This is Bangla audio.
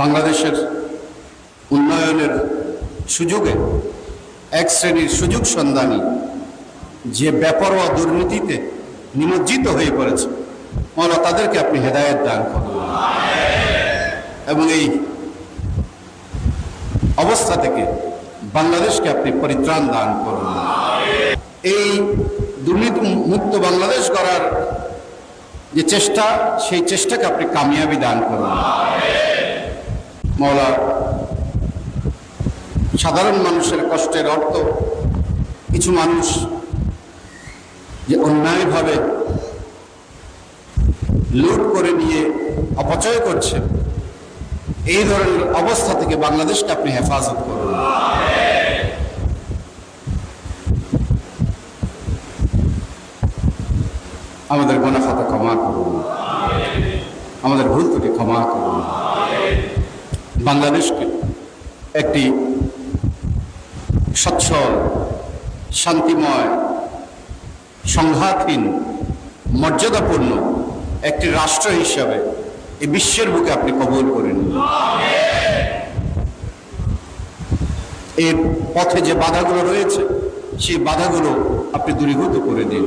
বাংলাদেশের উন্নয়নের সুযোগে এক শ্রেণির সুযোগ সন্ধানী যে বেপরোয়া দুর্নীতিতে নিমজ্জিত হয়ে পড়েছে, মৌলা তাদেরকে আপনি হেদায়েত দান করুন। এবং এই অবস্থা থেকে বাংলাদেশকে আপনি পরিত্রাণ দান করুন। এই দুর্নীতি মুক্ত বাংলাদেশ করার যে চেষ্টা, সেই চেষ্টাকে আপনি কামিয়াবি দান করুন। মৌলা, সাধারণ মানুষের কষ্টের অর্থ কিছু মানুষ যে অন্যায়ভাবে লুট করে নিয়ে অপচয় করছে, এই ধরনের অবস্থা থেকে বাংলাদেশকে আপনি হেফাজত করুন। আমাদের গোনাফাতা ক্ষমা করুন। আমাদের ভুল ত্রুটি ক্ষমা করুন। বাংলাদেশকে একটি সচ্ছল শান্তিময়, সংঘাতহীন, মর্যাদাপূর্ণ একটি রাষ্ট্র হিসাবে এই বিশ্বের বুকে আপনি কবুল করেন। এর পথে যে বাধাগুলো রয়েছে, সেই বাধাগুলো আপনি দূরীভূত করে দিন।